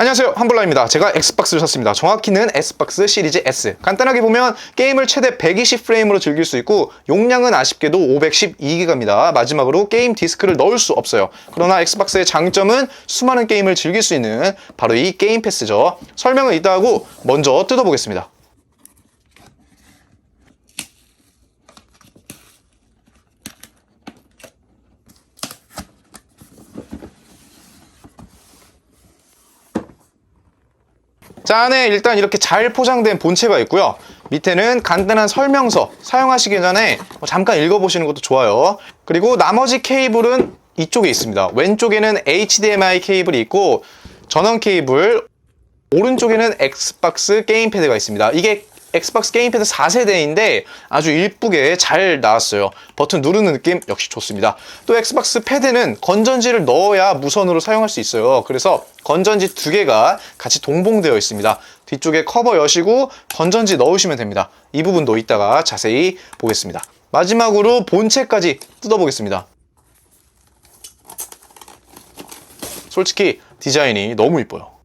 안녕하세요. 한블라입니다. 제가 엑스박스를 샀습니다. 정확히는 엑스박스 시리즈 S. 간단하게 보면 게임을 최대 120프레임으로 즐길 수 있고 용량은 아쉽게도 512기가입니다. 마지막으로 게임 디스크를 넣을 수 없어요. 그러나 엑스박스의 장점은 수많은 게임을 즐길 수 있는 바로 이 게임 패스죠. 설명은 이따 하고 먼저 뜯어보겠습니다 자 안에 일단 이렇게 잘 포장된 본체가 있고요. 밑에는 간단한 설명서 사용하시기 전에 뭐 잠깐 읽어보시는 것도 좋아요. 그리고 나머지 케이블은 이쪽에 있습니다. 왼쪽에는 HDMI 케이블이 있고 전원 케이블 오른쪽에는 엑스박스 게임패드가 있습니다. 이게 엑스박스 게임패드 4세대인데 아주 이쁘게 잘 나왔어요. 버튼 누르는 느낌 역시 좋습니다. 또 엑스박스 패드는 건전지를 넣어야 무선으로 사용할 수 있어요. 그래서 건전지 두 개가 같이 동봉되어 있습니다. 뒤쪽에 커버 여시고 건전지 넣으시면 됩니다. 이 부분도 이따가 자세히 보겠습니다. 마지막으로 본체까지 뜯어보겠습니다. 솔직히 디자인이 너무 이뻐요.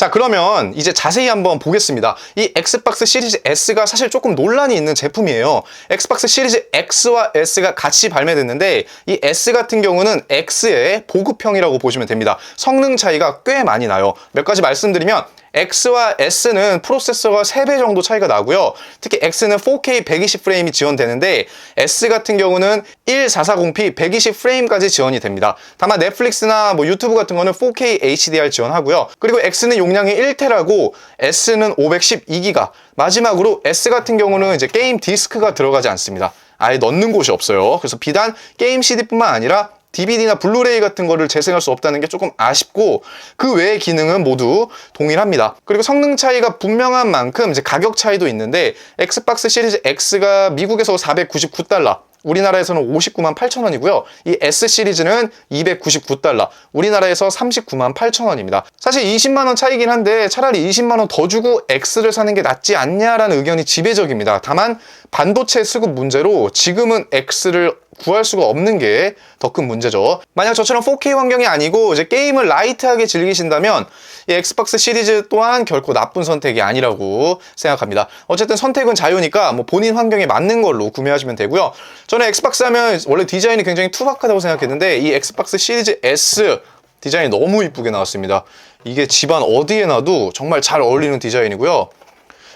자 그러면 이제 자세히 한번 보겠습니다. 이 엑스박스 시리즈 S가 사실 조금 논란이 있는 제품이에요. 엑스박스 시리즈 X와 S가 같이 발매됐는데 이 S 같은 경우는 X의 보급형이라고 보시면 됩니다. 성능 차이가 꽤 많이 나요. 몇 가지 말씀드리면 X와 S는 프로세서가 3배 정도 차이가 나고요. 특히 X는 4K 120프레임이 지원되는데 S 같은 경우는 1440p 120프레임까지 지원이 됩니다. 다만 넷플릭스나 뭐 유튜브 같은 거는 4K HDR 지원하고요. 그리고 X는 용량이 1테라고 S는 512기가. 마지막으로 S 같은 경우는 이제 게임 디스크가 들어가지 않습니다. 아예 넣는 곳이 없어요. 그래서 비단 게임 CD뿐만 아니라 DVD나 블루레이 같은 거를 재생할 수 없다는 게 조금 아쉽고 그 외의 기능은 모두 동일합니다. 그리고 성능 차이가 분명한 만큼 이제 가격 차이도 있는데 엑스박스 시리즈 X가 미국에서 499달러, 우리나라에서는 59만 8천 원이고요. 이 S 시리즈는 299달러, 우리나라에서 39만 8천 원입니다. 사실 20만 원 차이긴 한데 차라리 20만 원 더 주고 X를 사는 게 낫지 않냐라는 의견이 지배적입니다. 다만 반도체 수급 문제로 지금은 X를 구할 수가 없는 게 더 큰 문제죠. 만약 저처럼 4K 환경이 아니고 이제 게임을 라이트하게 즐기신다면 이 엑스박스 시리즈 또한 결코 나쁜 선택이 아니라고 생각합니다. 어쨌든 선택은 자유니까 뭐 본인 환경에 맞는 걸로 구매하시면 되고요. 저는 엑스박스 하면 원래 디자인이 굉장히 투박하다고 생각했는데 이 엑스박스 시리즈 S 디자인이 너무 이쁘게 나왔습니다. 이게 집안 어디에 놔도 정말 잘 어울리는 디자인이고요.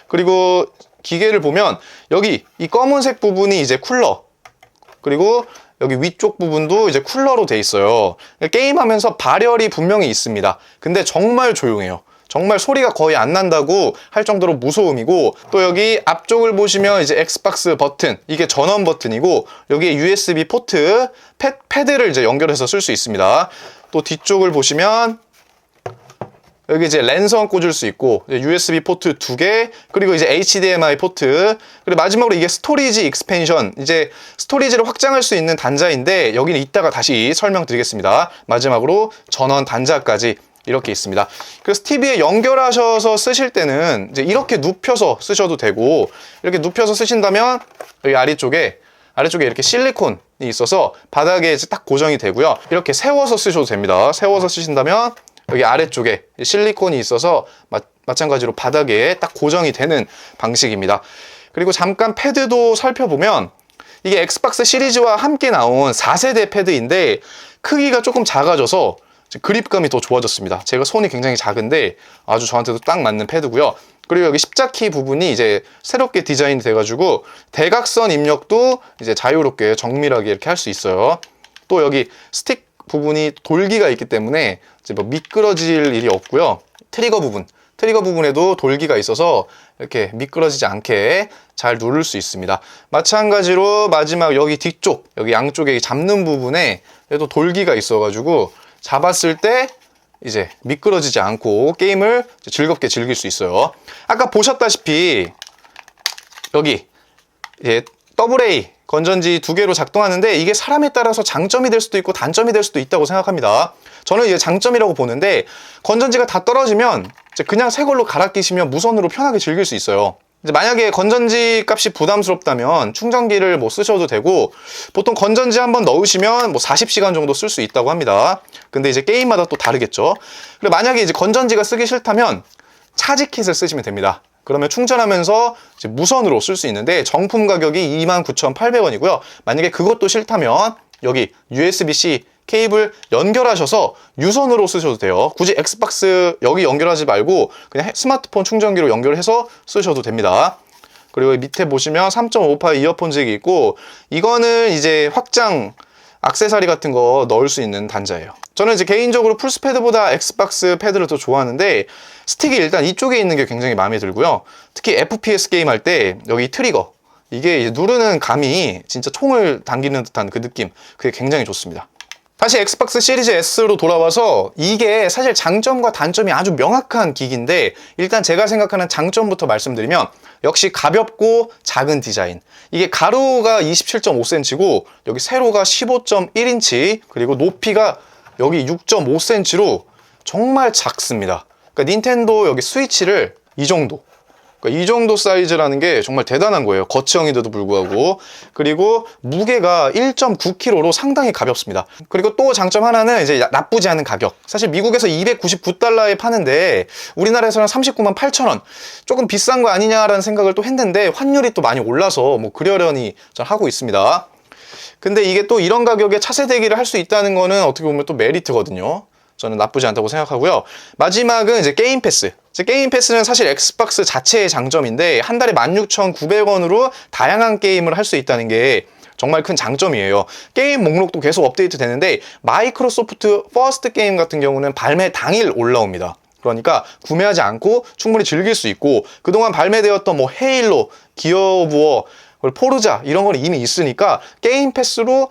그리고 기계를 보면 여기 이 검은색 부분이 이제 쿨러 그리고 여기 위쪽 부분도 이제 쿨러로 돼 있어요. 게임하면서 발열이 분명히 있습니다. 근데 정말 조용해요. 정말 소리가 거의 안 난다고 할 정도로 무소음이고 또 여기 앞쪽을 보시면 이제 엑스박스 버튼 이게 전원 버튼이고 여기에 USB 포트 패, 패드를 이제 연결해서 쓸 수 있습니다. 또 뒤쪽을 보시면 여기 이제 랜선 꽂을 수 있고 USB 포트 두 개 그리고 이제 HDMI 포트 그리고 마지막으로 이게 스토리지 익스펜션 이제 스토리지를 확장할 수 있는 단자인데 여기는 이따가 다시 설명드리겠습니다 마지막으로 전원 단자까지 이렇게 있습니다. 그래서 TV에 연결하셔서 쓰실 때는 이제 이렇게 눕혀서 쓰셔도 되고 이렇게 눕혀서 쓰신다면 여기 아래쪽에 아래쪽에 이렇게 실리콘이 있어서 바닥에 딱 고정이 되고요. 이렇게 세워서 쓰셔도 됩니다. 세워서 쓰신다면 여기 아래쪽에 실리콘이 있어서 마, 마찬가지로 바닥에 딱 고정이 되는 방식입니다. 그리고 잠깐 패드도 살펴보면 이게 엑스박스 시리즈와 함께 나온 4세대 패드인데 크기가 조금 작아져서 그립감이 더 좋아졌습니다. 제가 손이 굉장히 작은데 아주 저한테도 딱 맞는 패드고요. 그리고 여기 십자키 부분이 이제 새롭게 디자인이 돼가지고 대각선 입력도 이제 자유롭게 정밀하게 이렇게 할 수 있어요. 또 여기 스틱 부분이 돌기가 있기 때문에 이제 뭐 미끄러질 일이 없고요. 트리거 부분, 트리거 부분에도 돌기가 있어서 이렇게 미끄러지지 않게 잘 누를 수 있습니다. 마찬가지로 마지막 여기 뒤쪽, 여기 양쪽에 잡는 부분에 또 돌기가 있어가지고 잡았을 때 이제 미끄러지지 않고 게임을 즐겁게 즐길 수 있어요. 아까 보셨다시피 여기 예, AA 건전지 두 개로 작동하는데 이게 사람에 따라서 장점이 될 수도 있고 단점이 될 수도 있다고 생각합니다. 저는 이게 장점이라고 보는데 건전지가 다 떨어지면 그냥 새 걸로 갈아 끼시면 무선으로 편하게 즐길 수 있어요. 만약에 건전지 값이 부담스럽다면 충전기를 뭐 쓰셔도 되고 보통 건전지 한번 넣으시면 뭐 40시간 정도 쓸 수 있다고 합니다. 근데 이제 게임마다 또 다르겠죠. 그리고 만약에 이제 건전지가 쓰기 싫다면 차지킷을 쓰시면 됩니다. 그러면 충전하면서 무선으로 쓸 수 있는데 정품 가격이 29,800원이고요. 만약에 그것도 싫다면 여기 USB-C 케이블 연결하셔서 유선으로 쓰셔도 돼요. 굳이 엑스박스 여기 연결하지 말고 그냥 스마트폰 충전기로 연결해서 쓰셔도 됩니다. 그리고 밑에 보시면 3.5파 이어폰 잭이 있고 이거는 이제 확장 악세사리 같은 거 넣을 수 있는 단자예요. 저는 이제 개인적으로 풀스패드보다 엑스박스 패드를 더 좋아하는데 스틱이 일단 이쪽에 있는 게 굉장히 마음에 들고요. 특히 FPS 게임 할 때 여기 트리거 이게 누르는 감이 진짜 총을 당기는 듯한 그 느낌 그게 굉장히 좋습니다. 다시 엑스박스 시리즈 S로 돌아와서 이게 사실 장점과 단점이 아주 명확한 기기인데 일단 제가 생각하는 장점부터 말씀드리면 역시 가볍고 작은 디자인. 이게 가로가 27.5cm고 여기 세로가 15.1인치 그리고 높이가 여기 6.5cm로 정말 작습니다. 그러니까 닌텐도 여기 스위치를 이 정도 그러니까 이 정도 사이즈라는 게 정말 대단한 거예요. 거치형인데도 불구하고. 그리고 무게가 1.9kg로 상당히 가볍습니다. 그리고 또 장점 하나는 이제 나쁘지 않은 가격. 사실 미국에서 299달러에 파는데 우리나라에서는 39만 8천 원. 조금 비싼 거 아니냐라는 생각을 또 했는데 환율이 또 많이 올라서 뭐 그러려니 전 하고 있습니다. 근데 이게 또 이런 가격에 차세 대기를 할 수 있다는 거는 어떻게 보면 또 메리트거든요. 저는 나쁘지 않다고 생각하고요. 마지막은 이제 게임 패스. 게임 패스는 사실 엑스박스 자체의 장점인데 한 달에 16,900원으로 다양한 게임을 할 수 있다는 게 정말 큰 장점이에요. 게임 목록도 계속 업데이트 되는데 마이크로소프트 퍼스트 게임 같은 경우는 발매 당일 올라옵니다. 그러니까 구매하지 않고 충분히 즐길 수 있고 그동안 발매되었던 뭐 헤일로, 기어 오브 워, 포르자 이런 건 이미 있으니까 게임 패스로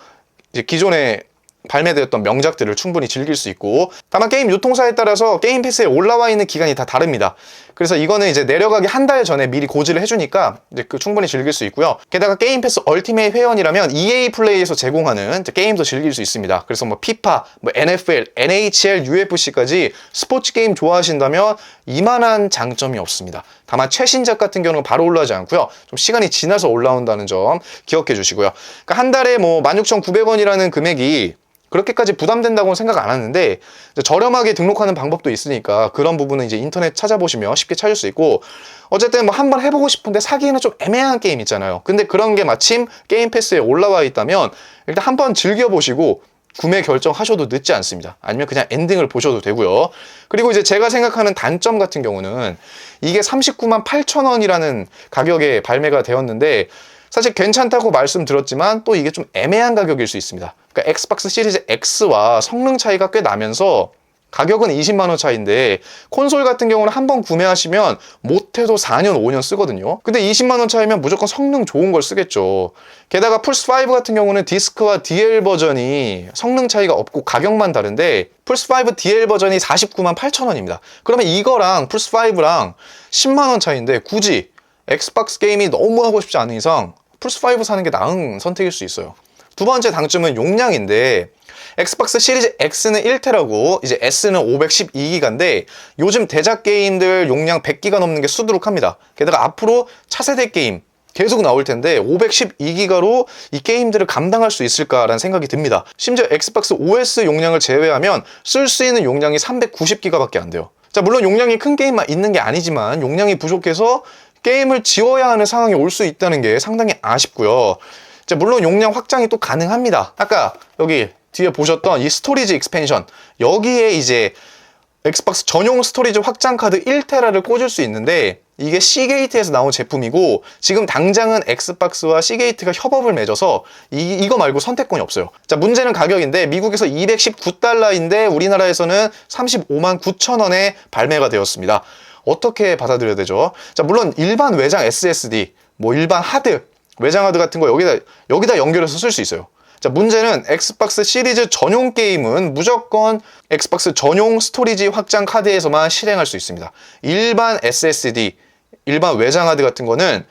기존의 발매되었던 명작들을 충분히 즐길 수 있고 다만 게임 유통사에 따라서 게임 패스에 올라와 있는 기간이 다 다릅니다. 그래서 이거는 이제 내려가기 한 달 전에 미리 고지를 해주니까 이제 그 충분히 즐길 수 있고요. 게다가 게임 패스 얼티메이 회원이라면 EA 플레이에서 제공하는 게임도 즐길 수 있습니다. 그래서 뭐 피파, 뭐 NFL, NHL, UFC까지 스포츠 게임 좋아하신다면 이만한 장점이 없습니다. 다만 최신작 같은 경우는 바로 올라오지 않고요. 좀 시간이 지나서 올라온다는 점 기억해 주시고요. 그러니까 한 달에 뭐 16,900원이라는 금액이 그렇게까지 부담된다고는 생각 안 하는데 저렴하게 등록하는 방법도 있으니까 그런 부분은 이제 인터넷 찾아보시면 쉽게 찾을 수 있고 어쨌든 뭐 한번 해보고 싶은데 사기에는 좀 애매한 게임 있잖아요. 근데 그런 게 마침 게임 패스에 올라와 있다면 일단 한번 즐겨보시고 구매 결정하셔도 늦지 않습니다. 아니면 그냥 엔딩을 보셔도 되고요. 그리고 이제 제가 생각하는 단점 같은 경우는 이게 39만 8천 원이라는 가격에 발매가 되었는데 사실 괜찮다고 말씀드렸지만 또 이게 좀 애매한 가격일 수 있습니다. 그러니까 엑스박스 시리즈 X와 성능 차이가 꽤 나면서 가격은 20만 원 차이인데 콘솔 같은 경우는 한 번 구매하시면 못해도 4년 5년 쓰거든요. 근데 20만 원 차이면 무조건 성능 좋은 걸 쓰겠죠. 게다가 플스 5 같은 경우는 디스크와 DL 버전이 성능 차이가 없고 가격만 다른데 플스 5 DL 버전이 49만 8천 원입니다. 그러면 이거랑 플스 5랑 10만 원 차이인데 굳이 엑스박스 게임이 너무 하고 싶지 않은 이상 플스 5 사는 게 나은 선택일 수 있어요 두 번째 장점은 용량인데 엑스박스 시리즈 X는 1테라고 이제 S는 512기가인데 요즘 대작 게임들 용량 100기가 넘는 게 수두룩합니다. 게다가 앞으로 차세대 게임 계속 나올 텐데 512기가로 이 게임들을 감당할 수 있을까라는 생각이 듭니다. 심지어 엑스박스 OS 용량을 제외하면 쓸 수 있는 용량이 390기가밖에 안 돼요. 자, 물론 용량이 큰 게임만 있는 게 아니지만 용량이 부족해서 게임을 지워야 하는 상황이 올 수 있다는 게 상당히 아쉽고요. 자, 물론 용량 확장이 또 가능합니다. 아까 여기 뒤에 보셨던 이 스토리지 익스펜션 여기에 이제 엑스박스 전용 스토리지 확장 카드 1테라를 꽂을 수 있는데 이게 C게이트에서 나온 제품이고 지금 당장은 엑스박스와 C게이트가 협업을 맺어서 이, 이거 말고 선택권이 없어요. 자 문제는 가격인데 미국에서 219달러인데 우리나라에서는 35만 9천 원에 발매가 되었습니다. 어떻게 받아들여야 되죠? 자 물론 일반 외장 SSD 뭐 일반 하드 외장 하드 같은 거 여기다 여기다 연결해서 쓸 수 있어요. 자, 문제는 엑스박스 시리즈 전용 게임은 무조건 엑스박스 전용 스토리지 확장 카드에서만 실행할 수 있습니다. 일반 SSD, 일반 외장 하드 같은 거는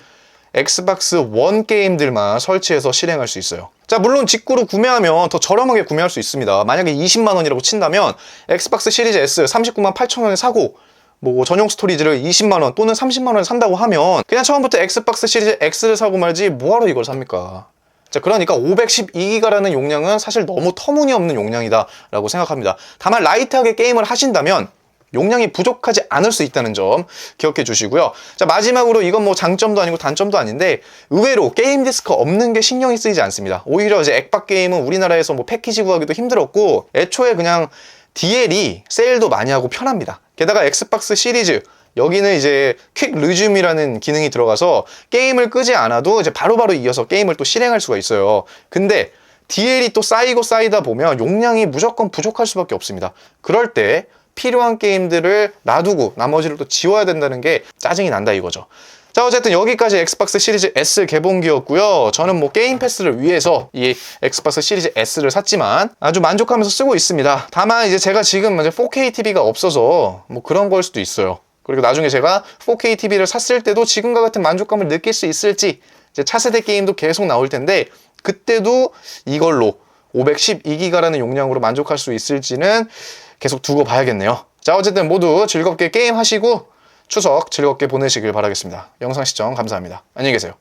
엑스박스 원 게임들만 설치해서 실행할 수 있어요. 자, 물론 직구로 구매하면 더 저렴하게 구매할 수 있습니다. 만약에 20만 원이라고 친다면 엑스박스 시리즈 S 39만 8천 원에 사고 뭐 전용 스토리지를 20만원 또는 30만원에 산다고 하면 그냥 처음부터 엑스박스 시리즈 X를 사고 말지 뭐하러 이걸 삽니까? 자, 그러니까 512기가라는 용량은 사실 너무 터무니없는 용량이다 라고 생각합니다. 다만 라이트하게 게임을 하신다면 용량이 부족하지 않을 수 있다는 점 기억해 주시고요. 자, 마지막으로 이건 뭐 장점도 아니고 단점도 아닌데 의외로 게임 디스크 없는 게 신경이 쓰이지 않습니다. 오히려 이제 액박 게임은 우리나라에서 뭐 패키지 구하기도 힘들었고 애초에 그냥 DL이 세일도 많이 하고 편합니다. 게다가 엑스박스 시리즈 여기는 이제 퀵 리즘이라는 기능이 들어가서 게임을 끄지 않아도 이제 바로 바로 이어서 게임을 또 실행할 수가 있어요. 근데 DL이 또 쌓이고 쌓이다 보면 용량이 무조건 부족할 수밖에 없습니다. 그럴 때 필요한 게임들을 놔두고 나머지를 또 지워야 된다는 게 짜증이 난다 이거죠. 자 어쨌든 여기까지 엑스박스 시리즈 S 개봉기였고요. 저는 뭐 게임 패스를 위해서 이 엑스박스 시리즈 S를 샀지만 아주 만족하면서 쓰고 있습니다. 다만 이제 제가 지금 이제 4K TV가 없어서 뭐 그런 걸 수도 있어요. 그리고 나중에 제가 4K TV를 샀을 때도 지금과 같은 만족감을 느낄 수 있을지 이제 차세대 게임도 계속 나올 텐데 그때도 이걸로 512기가라는 용량으로 만족할 수 있을지는 계속 두고 봐야겠네요. 자, 어쨌든 모두 즐겁게 게임 하시고 추석 즐겁게 보내시길 바라겠습니다. 영상 시청 감사합니다. 안녕히 계세요.